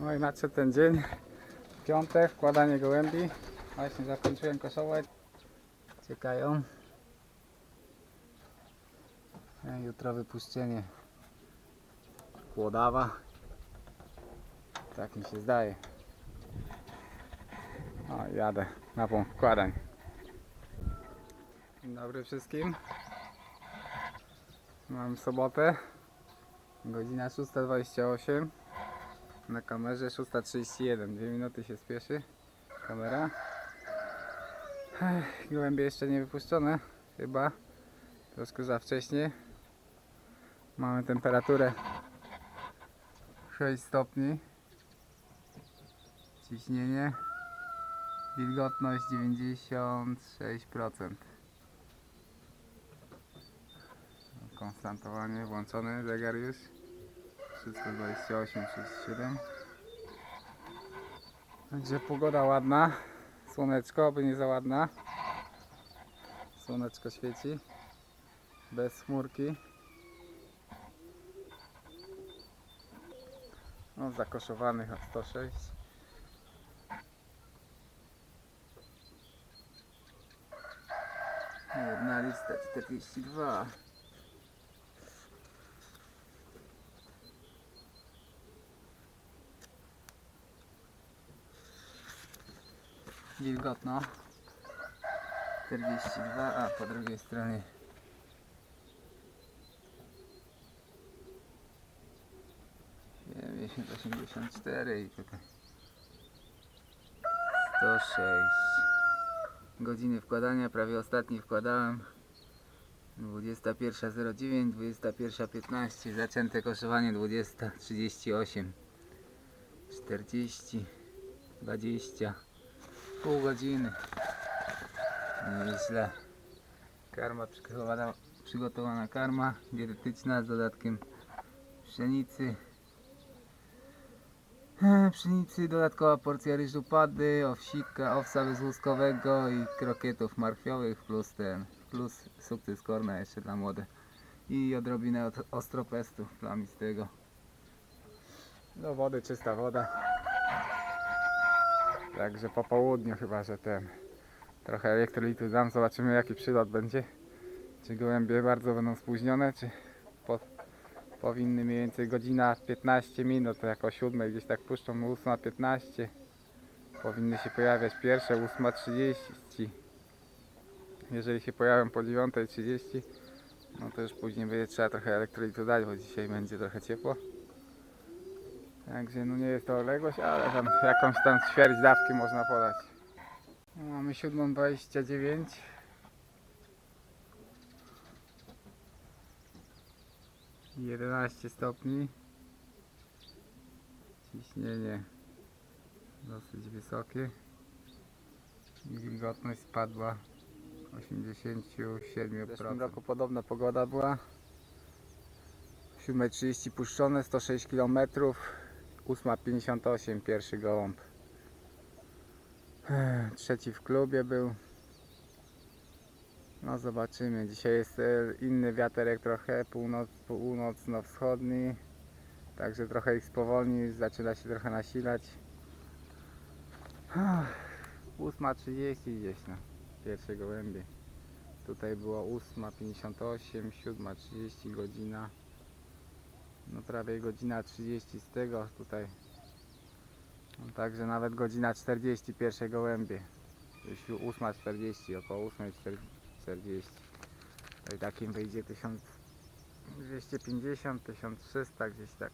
No i nadszedł ten dzień. Piątek, wkładanie gołębi. Właśnie zakończyłem koszować. Ciekają. A Jutro wypuszczenie chłodawa. Tak mi się zdaje. O, jadę na punkt wkładań. Dzień dobry wszystkim. Mam sobotę. Godzina 6.28. Na kamerze 6.31. Dwie minuty się spieszy. Kamera. Ech, jeszcze nie wypuszczone. Chyba. Troszkę za wcześnie. Mamy temperaturę 6 stopni. Ciśnienie. Wilgotność 96%. Konstantowanie włączony zegar już. 328, 37. Także pogoda ładna. Słoneczko, aby nie za ładna. Słoneczko świeci. Bez chmurki. No, zakoszowanych o 106. Jedna lista 42. Wilgotno. 42, a po drugiej stronie. osiemdziesiąt cztery i tutaj 106 godziny wkładania, prawie ostatni wkładałem. 21.09, 21.15 zaczęte koszowanie 20.38 40 20 pół godziny. Nieźle karma przygotowana, przygotowana karma dietetyczna z dodatkiem pszenicy. E, pszenicy, dodatkowa porcja ryżu pady, owsika, owsa bezłuskowego i krokietów marchwiowych plus ten, plus sukces korna jeszcze dla młode. I odrobinę od ostropestu plamistego do wody, czysta woda także po południu chyba, że ten trochę elektrolitu dam, zobaczymy jaki przylot będzie. Czy gołębie bardzo będą spóźnione, czy po, powinny mniej więcej godzina 15 minut, to jako 7 gdzieś tak puszczą 8.15 powinny się pojawiać pierwsze 8.30 jeżeli się pojawią po 9.30 no to już później będzie trzeba trochę elektrolitu dać, bo dzisiaj będzie trochę ciepło także no nie jest to odległość, ale tam jakąś tam ćwierć dawki można podać. No, mamy 7.29 11 stopni. Ciśnienie dosyć wysokie. I wilgotność spadła 87%. W zeszłym roku podobna pogoda była. 7.30 puszczone 106 km 8.58 pierwszy gołąb trzeci w klubie był no zobaczymy. Dzisiaj jest e, inny wiaterek trochę, północ, północno-wschodni. Także trochę ich spowolni, zaczyna się trochę nasilać. Ach, 8.30 gdzieś no, pierwsze gołębie. Tutaj było 8.58, 7.30 godzina. No prawie godzina 30 z tego tutaj. No, także nawet godzina 40 pierwsze gołębie. Już 8.40, około 8.40. 40. To i takim wyjdzie 1250, 1300 gdzieś tak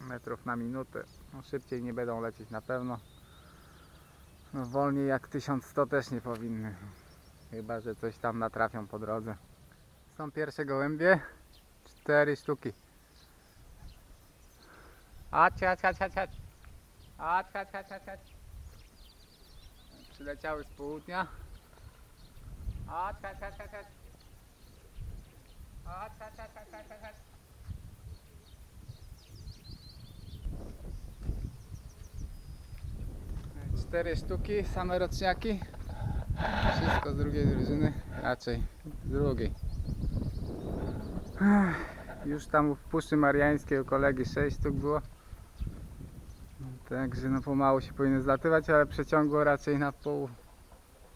metrów na minutę. No, szybciej nie będą lecieć na pewno. No, wolniej jak 1100 też nie powinny. Chyba, że coś tam natrafią po drodze. Są pierwsze gołębie. Cztery sztuki. Chodź, chodź, chodź, chodź, chodź. Chodź, chodź, chodź, chodź, chodź. Przyleciały z południa. Chodź, chodź, chodź, chodź, chodź. Cztery sztuki, same roczniaki. Wszystko z drugiej drużyny, raczej z drugiej. Już tam w Puszczy Mariańskiej u kolegi 6 sztuk było. Także no pomału się powinny zlatywać, ale przeciągło raczej na,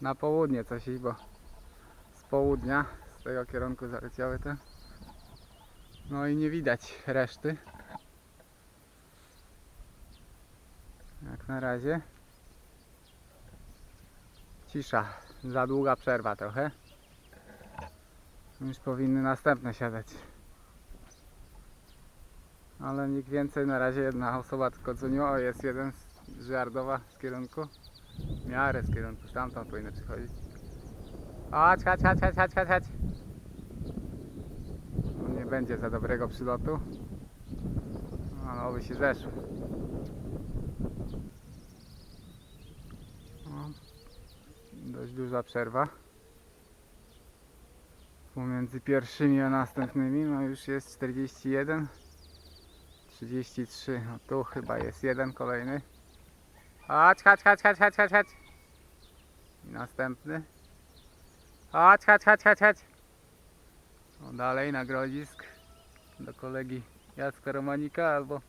na południe coś bo z południa, z tego kierunku zaleciały te. No i nie widać reszty. Jak na razie. Cisza. Za długa przerwa trochę. Już powinny następne siadać. Ale nikt więcej, na razie jedna osoba tylko dzwoniła, jest jeden z Żardowa z kierunku. Miarę z kierunku, stamtąd powinny przychodzić. Chodź, chodź, chodź, chodź, chodź, chodź, chodź. No, nie będzie za dobrego przylotu. Ale oby się zeszły. No, dość duża przerwa. Pomiędzy pierwszymi a następnymi, no już jest 41. 33, no tu chyba jest jeden kolejny. Chodź, chodź, chodź, chodź, chodź, chodź, chodź. Następny. Chodź, chodź, chodź, chodź, chodź. No dalej na grodzisk do kolegi Jacka Romanika albo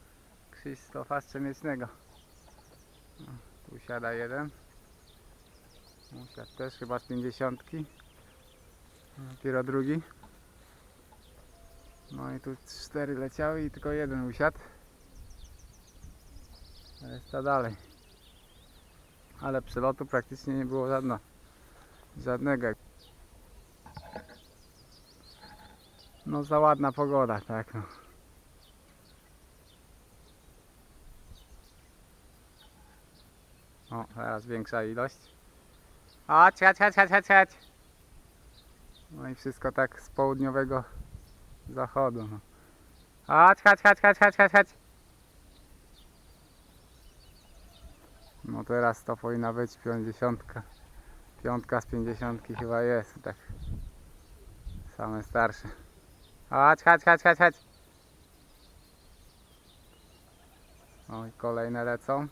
Krzysztofa Strzemiecznego. No, tu siada jeden. Usiadł też chyba z pięćdziesiątki. Dopiero drugi. No i tu cztery leciały i tylko jeden usiadł. Reszta dalej. Ale przelotu praktycznie nie było żadno, żadnego. No za ładna pogoda, tak no. O, teraz większa ilość. Chodź, chodź, chodź, chodź, chodź. No i wszystko tak z południowego zachodu. No. Chodź, chodź, chodź, chodź, chodź, chodź, chodź. No teraz to powinna być pięćdziesiątka. Piątka z pięćdziesiątki chyba jest, tak. Same starsze. Chodź, chodź, chodź, chodź, chodź. O i kolejne lecą.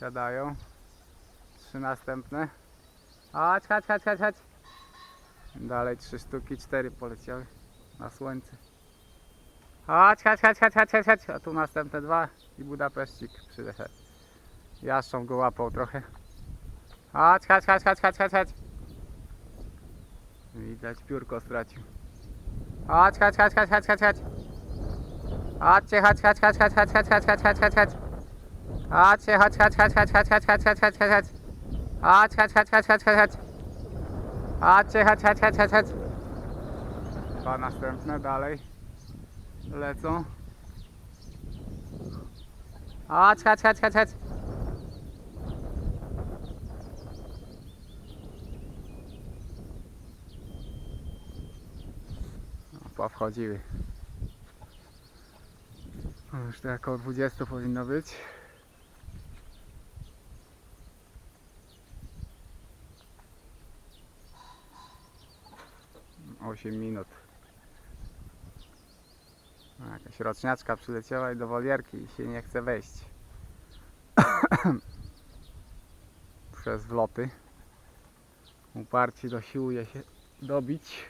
Siadają. Trzy następne. Chodź, chodź, chodź, chodź, chodź. Dalej trzy sztuki, cztery poleciały na słońce. Chodź, chodź, chodź, chodź, chodź, chodź, chodź. A tu następne dwa i Budapeszcik przyszedł. Jaszcząb go łapał trochę. Chodź, chodź, chodź, chodź, chodź, chodź, chodź. Widać, piórko stracił. Chodź, chodź, chodź, chodź, chodź, chodź, chodź. Chodźcie, chodź, chodź, chodź, chodź, chodź, chodź, chodź, chodź, chodź, chodź, chodź. Chodźcie, chodź, chodź, chodź, chodź, chodź, chodź, chodź, chodź, chodź, chodź, chodź. Chodź, chodź, chodź, chodź, chodź, chodź, chodź. Chodźcie, chodź, chodź, chodź, chodź, chodź. Dwa następne dalej lecą. Chodź, chodź, chodź, chodź, chodź. O, Powchodziły. No, Już to około 20 powinno być. Osiem minut. No, Jakaś roczniaczka przyleciała i do wolierki i się nie chce wejść. Przez wloty. Uparcie dosiłuje się dobić.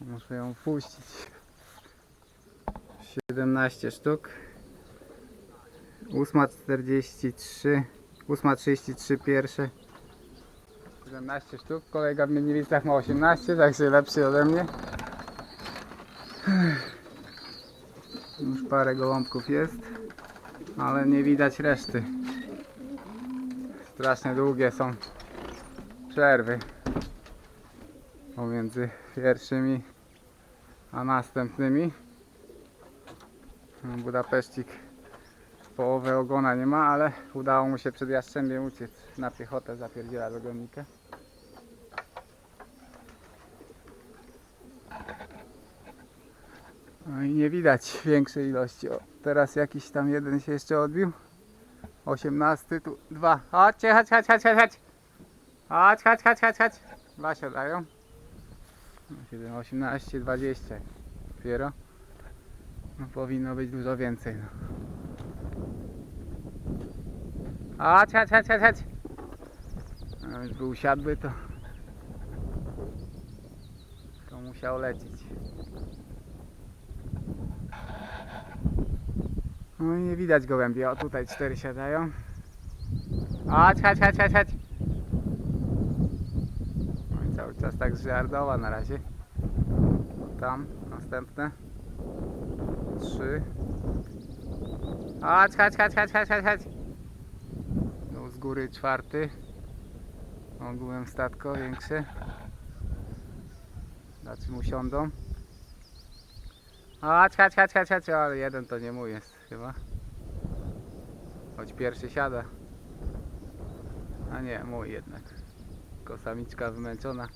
Muszę ją puścić. 17 sztuk. 8.43 8.33 pierwsze 17 sztuk, kolega w Mieniewicach ma 18, także lepszy ode mnie. Już parę gołąbków jest Ale nie widać reszty. Strasznie długie są przerwy Pomiędzy pierwszymi a następnymi. Budapeszcik połowę ogona nie ma, ale udało mu się przed Jastrzębiem uciec na piechotę, zapierdziela do gonnika. No i nie widać większej ilości. O, teraz jakiś tam jeden się jeszcze odbił. 18, tu dwa. Chodźcie, chodź, chodź, chodź, chodź, chodź. Chodź, chodź, chodź, chodź, chodź. Dwa siadają. No, 7, 18, 20 dopiero. No powinno być dużo więcej. No. Chodź, chodź, chodź, chodź, chodź. No, już by usiadły, to to musiał lecieć. No i nie widać gołębi. O, tutaj cztery siadają. Chodź, chodź, chodź, chodź, chodź. No i cały czas tak z Żardowa na razie. Tam, następne. Trzy. Chodź, chodź, chodź, chodź, chodź, chodź, chodź. No, z góry czwarty. Ogółem statko większe. Na czym usiądą. Chodź, chodź, chodź, chodź, chodź, ale jeden to nie mój jest chyba. Choć pierwszy siada. A nie, mój jednak. Tylko samiczka wymęczona.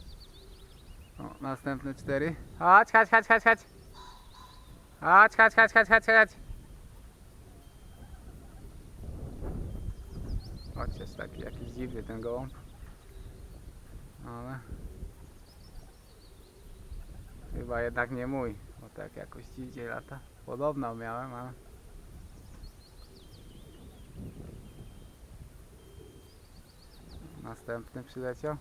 O, następne cztery. Chodź, chodź, chodź, chodź, chodź. Chodź, chodź, chodź, chodź, chodź, chodź. Chociaż taki jakiś dziwny ten gołąb. Ale... Chyba jednak nie mój, bo tak jakoś dziwnie lata. Podobno miałem, ale... Następny przyleciał.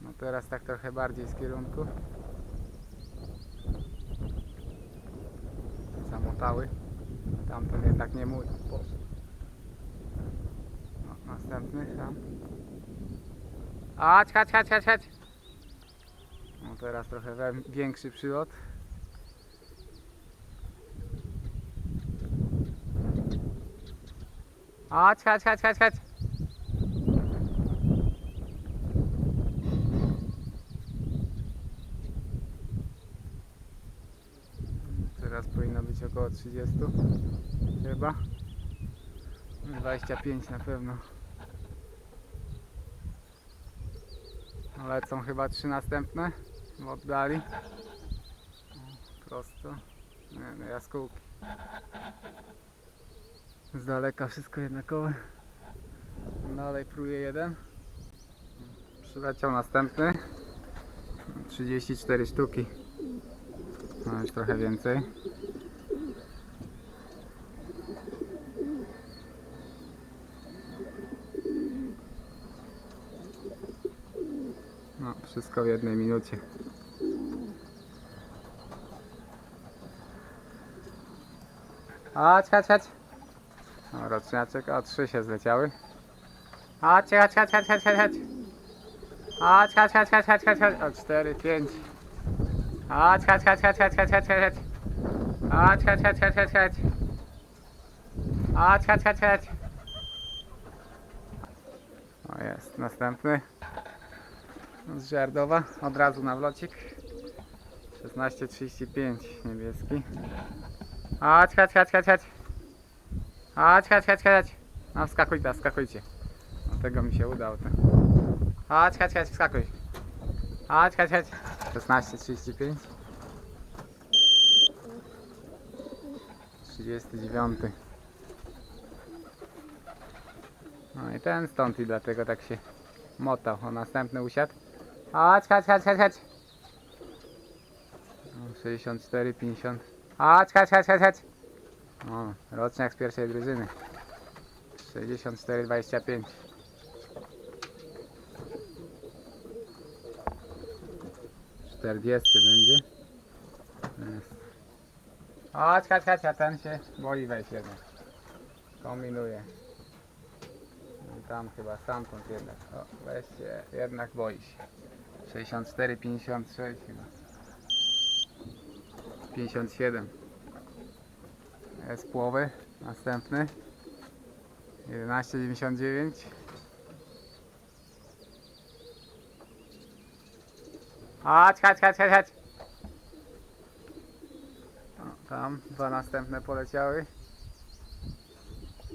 No teraz tak trochę bardziej z kierunku. Zamotały. Tamten jednak nie mój. No, następny tam. Chodź, chodź, chodź, chodź, chodź. No teraz trochę większy przylot. Chodź, chodź, chodź, chodź, chodź. Teraz powinno być około 30 chyba. 25 na pewno. Lecą chyba trzy następne w oddali. Prosto. Nie, no jaskółki. Z daleka wszystko jednakowe. Dalej pruje jeden. Przyleciał następny. 34 sztuki. No już trochę więcej. No, wszystko w jednej minucie. Chodź, chodź, chodź. No, roczniaczek, o trzy się zleciały. Chodź, chodź, chodź, chodź, chodź, chodź. Chodź, chodź, chodź, chodź, chodź, chodź, chodź. O cztery, pięć. Chodź, chodź, chodź, chodź, chodź, chodź, chodź, chodź. Chodź, chodź, chodź, chodź, chodź, chodź. Chodź, chodź, chodź, chodź. O jest, następny. Z Żardowa, od razu na wlocik. 16.35 niebieski. Chodź, chodź, chodź, chodź, chodź. Chodź, chodź, chodź, chodź. No wskakuj teraz, skakujcie. No tego mi się udało. To. Chodź, chodź, chodź, wskakuj. Chodź, chodź, chodź. 16.35 39 No i ten stąd i dlatego tak się motał. O następny usiadł. Chodź, chodź, chodź, chodź, chodź. No, 64, 50. Chodź, chodź, chodź, chodź, chodź. O, roczniak z pierwszej drużyny. 64, 25. Czterdziesty będzie. Chodź, chodź, chodź, ten się boi wejść jednak. Kombinuje. I Tam chyba stamtąd jednak. O, weźcie, jednak boi się. 64, 56 chyba. 57. Jest połowy. Następny. 11,99. Chodź, chodź, chodź, chodź, chodź. Tam dwa następne poleciały.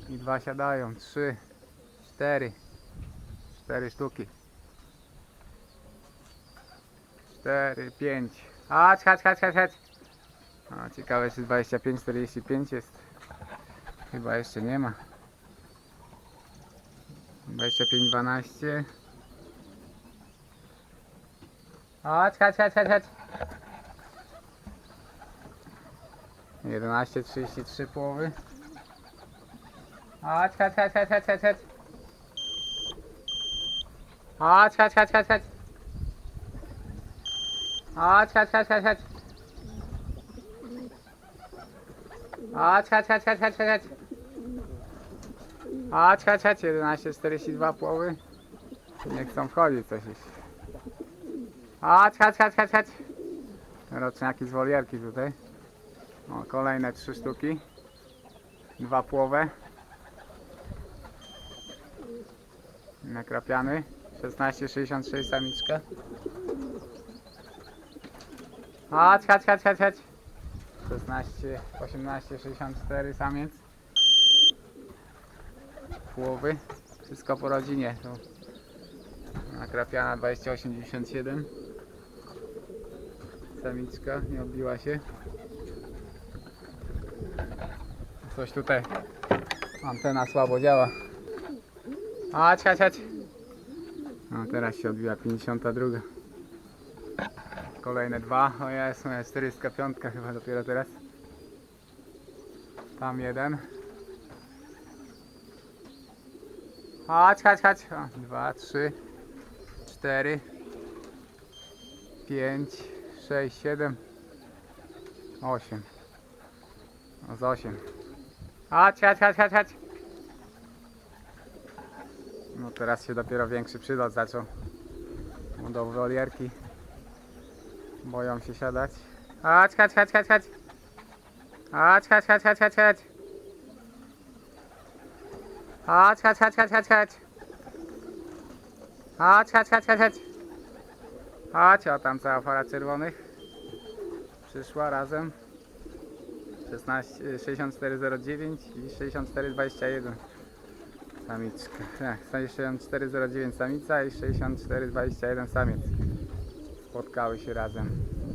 I dwa siadają. Trzy, cztery. Cztery sztuki. Cztery, pięć. Chodź, chodź, chodź, chodź, chodź. O, ciekawe czy 25, 45 jest. Chyba jeszcze nie ma. 25, 12. Chodź, chodź, chodź, chodź, chodź. 11, 33 połowy. Chodź, chodź, chodź, chodź, chodź, chodź. Chodź, chodź, chodź, chodź, chodź. Chodź, chodź, chodź, chodź, chodź. Chodź, chodź, chodź, chodź, chodź, chodź. Chodź, chodź, chodź, 11,42 połowy. Nie chcą wchodzić coś już. Chodź, chodź, chodź, chodź, chodź. Roczniaki z wolierki tutaj. O, kolejne trzy sztuki. Dwa płowe. Nakrapiany. 16,66 samiczka. Chodź, chodź, chodź, chodź, chodź. 16, 18, 64 samiec. Płowy. Wszystko po rodzinie. Tu nakrapiana 28,97. Samiczka, nie odbiła się. Coś tutaj. Antena słabo działa. Chodź, chodź, chodź. No teraz się odbiła 52. Kolejne dwa. O jest, moja 405 chyba dopiero teraz. Tam jeden. Chodź, chodź, chodź. O, dwa, trzy, cztery, pięć, sześć, siedem, osiem. O, z osiem. Chodź, chodź, chodź, chodź, chodź. No teraz się dopiero większy przylot zaczął. Do wolierki. Boją się siadać. Chodź, chodź, chodź, chodź, chodź. Chodź, chodź, chodź, chodź, chodź, chodź. Chodź, chodź, chodź, chodź, chodź, chodź. Chodź, chodź, chodź, chodź, chodź. Chodź, o tam cała para czerwonych. Przyszła razem. 16, y, 6409 i 6421 samiczka. Tak, 6409 samica i 6421 samiec. Spotkały się razem.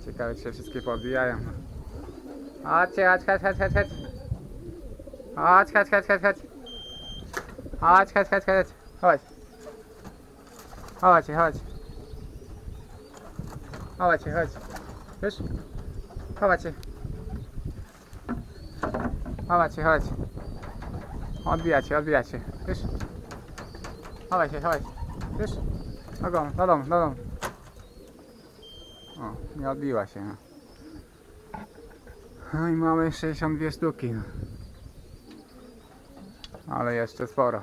Ciekawe czy się wszystkie podbijają. Chodźcie, chodź, chodź, chodź, chodź, chodź. Chodź, chodź, chodź, chodź, chodź. Chodź, chodź, chodź, chodź. Chodź. Chodź, chodź. Chodź, chodź. Wiesz? Chodź. Chodź, chodź. Odbijacie, odbijacie. Wiesz? Chodź, chodź. Wiesz? Do domu, do domu, do domu. Nie odbiła się. No, i mamy 62 sztuki. Ale jeszcze sporo.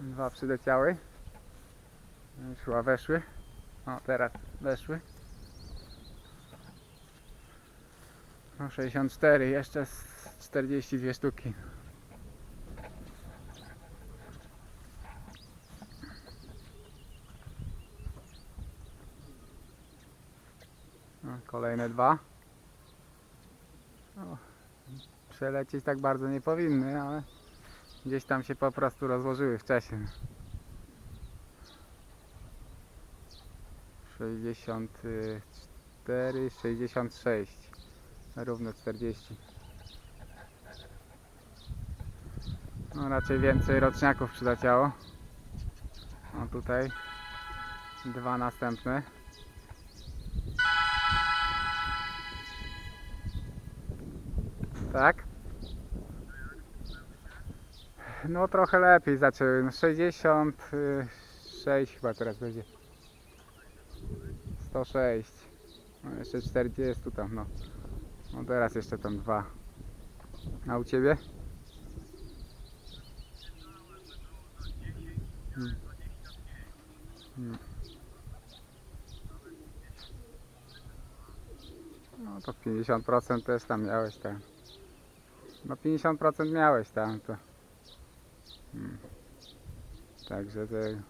Dwa przyleciały. Chyba weszły. O, teraz weszły. No 64, jeszcze z 42 sztuki. Kolejne dwa. O, przelecieć tak bardzo nie powinny, ale gdzieś tam się po prostu rozłożyły wcześniej. 64, 66. Równo 40. No raczej więcej roczniaków przyleciało. O tutaj dwa następne. Tak? No trochę lepiej zaczęły. No 66 chyba teraz będzie. 106. No jeszcze 40 tam no. No teraz jeszcze tam dwa. A u ciebie? Hmm. Hmm. No to 50% też tam miałeś tam. No 50% miałeś tam to. Hmm. Także te...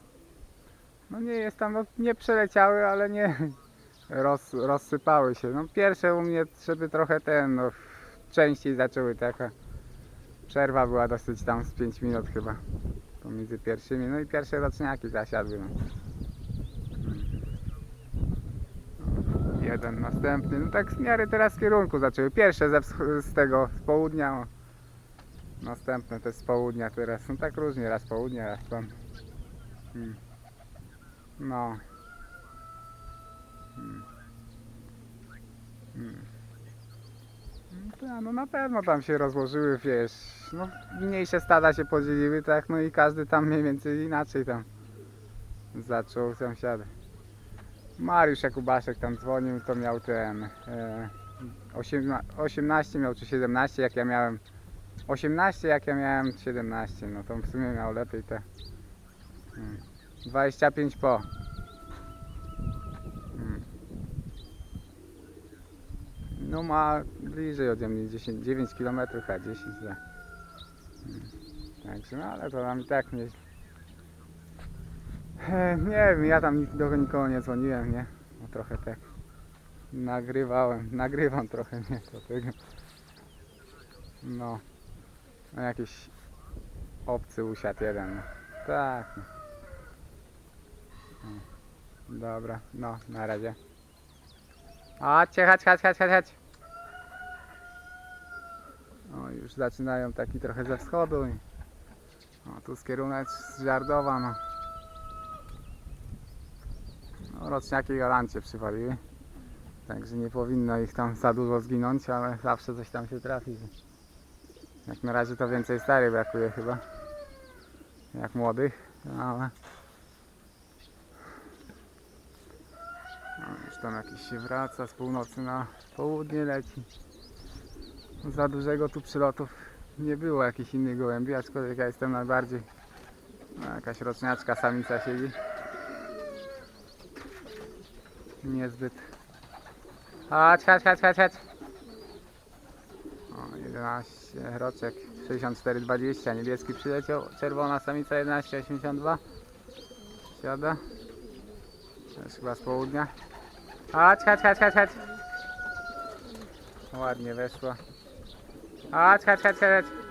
No nie jest tam, no nie przeleciały, ale nie roz, rozsypały się. No pierwsze u mnie, żeby trochę ten, no częściej zaczęły taka przerwa była dosyć tam z 5 minut chyba pomiędzy pierwszymi, no i pierwsze roczniaki zasiadły. No. Jeden następny, no tak w miarę teraz w kierunku zaczęły. Pierwsze ze z tego, z południa, o. następne też z południa teraz, no tak różnie, raz południe, raz tam. Mm. No. Mm. Mm. No tak, no na pewno tam się rozłożyły, wiesz, no mniejsze stada się podzieliły, tak, no i każdy tam mniej więcej inaczej tam zaczął sąsiady. Mariusz Jakubaszek tam dzwonił, to miał ten, e, Osiemna- 18 miał czy 17 jak ja miałem 18 jak ja miałem 17 no to w sumie miał lepiej te mm, 25 po Mm. no ma bliżej ode mnie 10, 9 km a 10 za Mm. także no ale to tam i tak nie E, nie wiem ja tam do nikogo nie dzwoniłem nie no trochę tak nagrywałem nagrywam trochę nie do tego no no jakiś obcy usiadł jeden. No. Tak. no. No. Dobra, no na razie. Chodźcie, chodź, chodź, chodź, chodź, chodź. O, już zaczynają taki trochę ze wschodu. O, tu skierunek z Żardowa, no. no. Roczniaki galancie przywaliły. Także nie powinno ich tam za dużo zginąć, ale zawsze coś tam się trafi. Jak na razie to więcej starych brakuje chyba. Jak młodych, ale... No, już tam jakiś się wraca z północy na południe leci. Za dużego tu przylotów nie było jakichś innych gołębi, aczkolwiek ja jestem najbardziej... No, jakaś roczniaczka samica siedzi. Niezbyt... Chodź, chodź, chodź, chodź, chodź. O, 11 roczek 64,20 niebieski przyleciał, czerwona samica 11,82 siada. Też chyba z południa. Chodź, chodź, chodź, chodź, chodź. Ładnie weszła. Chodź, chodź, chodź, chodź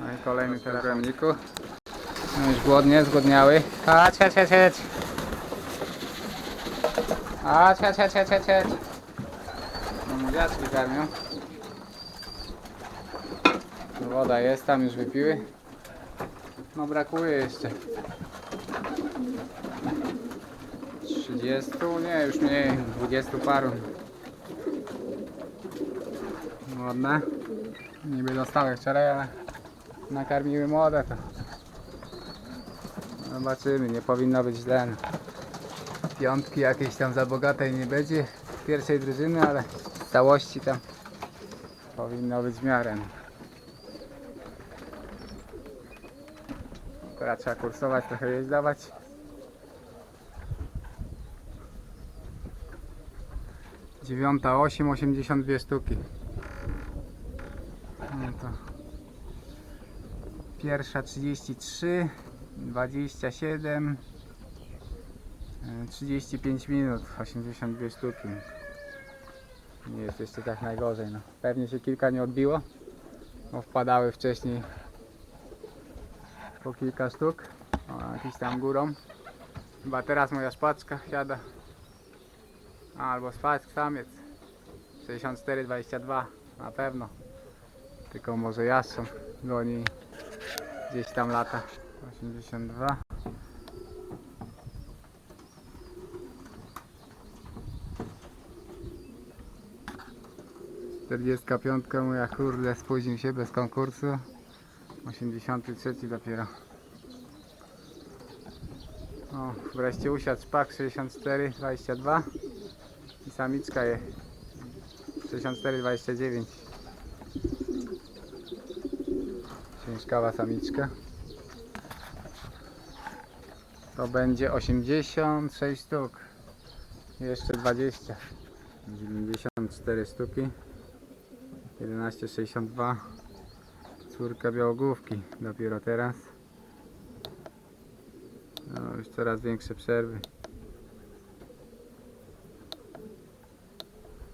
no i kolejny teraz no już głodnie, zgłodniały. Chodź, chodź, chodź, chodź chodź, chodź, chodź, chodź, chodź no mówiaczki karmią Woda jest, tam już wypiły. No brakuje jeszcze. 30, nie już mniej, 20 paru. Ładne. Niby dostały wczoraj, ale nakarmiły młode to. Zobaczymy, nie powinno być źle. No. Piątki jakiejś tam za bogatej nie będzie pierwszej drużyny, ale w całości tam powinno być w miarę. no. Teraz trzeba kursować, trochę jeść dawać. Dziewiąta, osiem, osiemdziesiąt dwie sztuki. No to pierwsza 33, 27, e, 35 minut, 82 sztuki. Nie jest jeszcze tak najgorzej. No. Pewnie się kilka nie odbiło, bo wpadały wcześniej po kilka sztuk. O, jakiś tam górą. Chyba teraz moja szpaczka siada. Albo szpaczk samiec. 64-22 na pewno. Tylko może jastrząb goni gdzieś tam lata. 82. Czterdziestka piątka moja kurde spóźnił się bez konkursu. 83 dopiero. O, wreszcie usiadł szpak 64, 22 i samiczka je 64, 29. Ciężkawa samiczka. To będzie 86 sztuk. Jeszcze 20. 94 sztuki. 11,62 Córka białogłówki dopiero teraz. No, już coraz większe przerwy.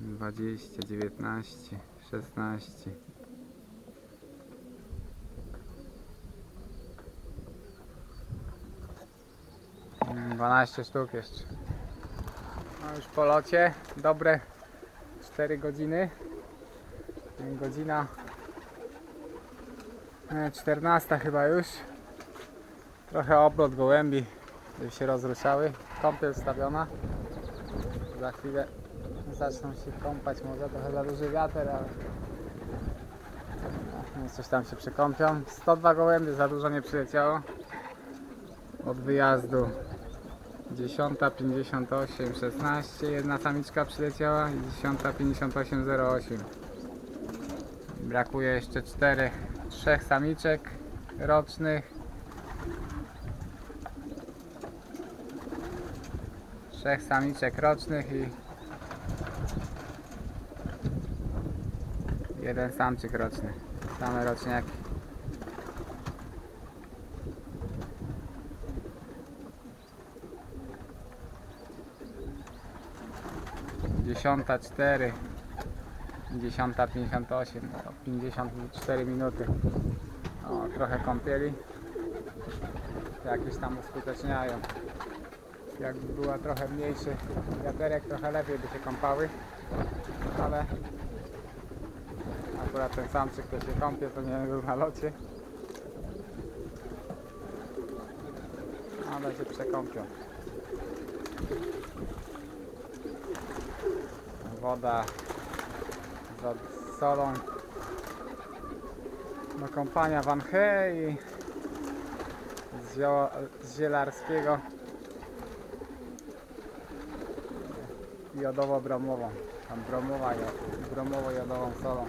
20, 19, 16. Mm, 12 sztuk jeszcze. No już po locie. Dobre 4 godziny. Godzina E, 14 chyba już. Trochę obrot gołębi, żeby się rozruszały. Kąpiel stawiona. Za chwilę zaczną się kąpać, może trochę za duży wiatr, ale no, coś tam się przekąpią. 102 gołębi, za dużo nie przyleciało. Od wyjazdu 10.58, 16, jedna samiczka przyleciała i 10.58, 08. Brakuje jeszcze czterech, trzech samiczek rocznych. Trzech samiczek rocznych i jeden samczyk roczny. Same roczniaki. Dziesiąta cztery. Dziesiąta pięćdziesiąt osiem. no, Pięćdziesiąt cztery minuty. O, trochę kąpieli. Jakieś tam uskuteczniają. Jakby była trochę mniejszy wiaterek, trochę lepiej by się kąpały. Ale akurat ten samczyk, kto się kąpie, to nie był na locie. Ale się przekąpią. Woda z solą do kąpania Van He i z, zio- z zielarskiego jodowo-bromową. Tam bromowa, jo- bromowo-jodową solą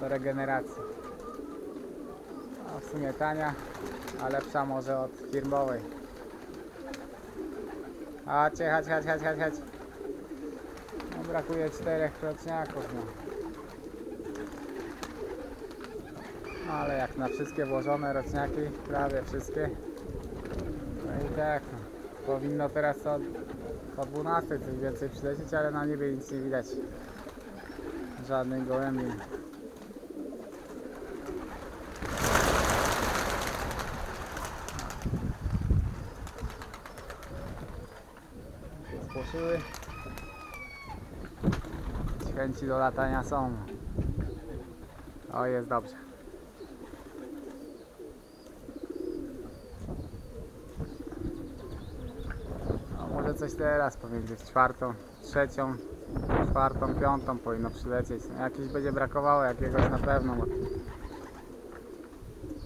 do regeneracji. A w sumie tania, a lepsza może od firmowej. Chodźcie, chodź, chodź, chodź, chodź, chodź. No, brakuje czterech roczniaków, no. Ale jak na wszystkie włożone roczniaki, prawie wszystkie. No i tak, no. powinno teraz o, o 12 coś więcej przylecieć, ale na niebie nic nie widać. Żadnych gołębi. Spłoszyły. Chęci do latania są. O, jest dobrze. No, może coś teraz pomiędzy czwartą, trzecią, czwartą, piątą powinno przylecieć. No, jakiś będzie brakowało, jakiegoś na pewno.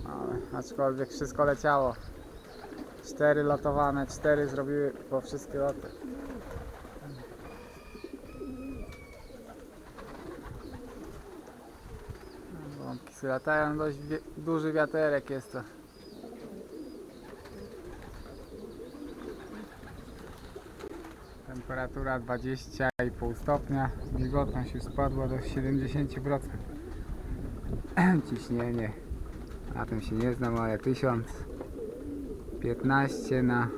Ale aczkolwiek wszystko leciało. Cztery lotowane, cztery zrobiły po wszystkie loty. Latają, dość duży wiaterek jest to. Temperatura 20,5 stopnia, wilgotność już spadła do 70%. Ciśnienie, na tym się nie znam, ale 1000. 15 na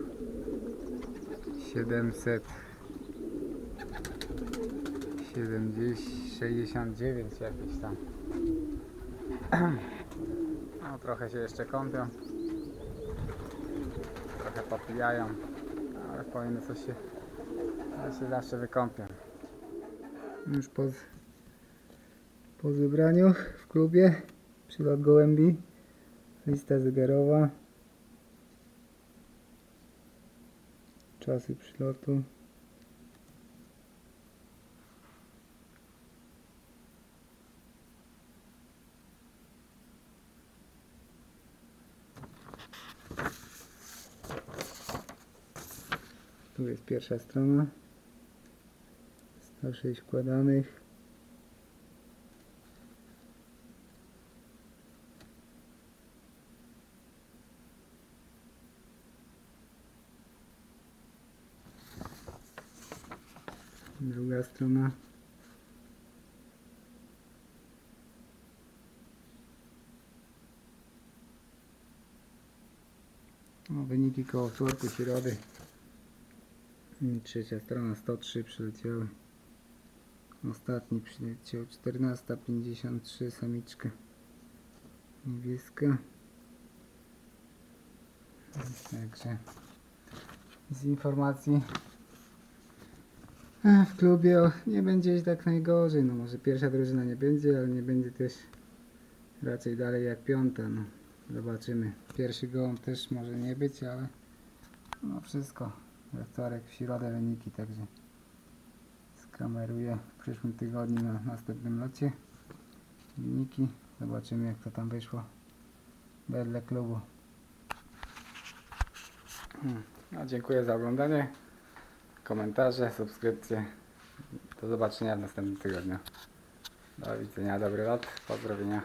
700 70 69 jakieś tam no trochę się jeszcze kąpią trochę popijają ale powinny coś się ale się zawsze wykąpią już po, po zebraniu w klubie przylot gołębi lista zegarowa czasy przylotu. Tu jest pierwsza strona. 106 wkładanych. Druga strona. O, wyniki koło czwartej środy. I trzecia strona 103 przyleciały. Ostatni przyleciał 14.53 samiczka niebieska. Także z informacji a, W klubie nie będzie tak najgorzej. No może pierwsza drużyna nie będzie, ale nie będzie też raczej dalej jak piąta. No. Zobaczymy. Pierwszy gołąb też może nie być, ale no wszystko. We wtorek, w środę wyniki, także skameruję w przyszłym tygodniu na następnym locie wyniki. Zobaczymy jak to tam wyszło wedle klubu. Hmm. No, dziękuję za oglądanie, komentarze, subskrypcje. Do zobaczenia w następnym tygodniu. Do widzenia, dobry lot, pozdrowienia.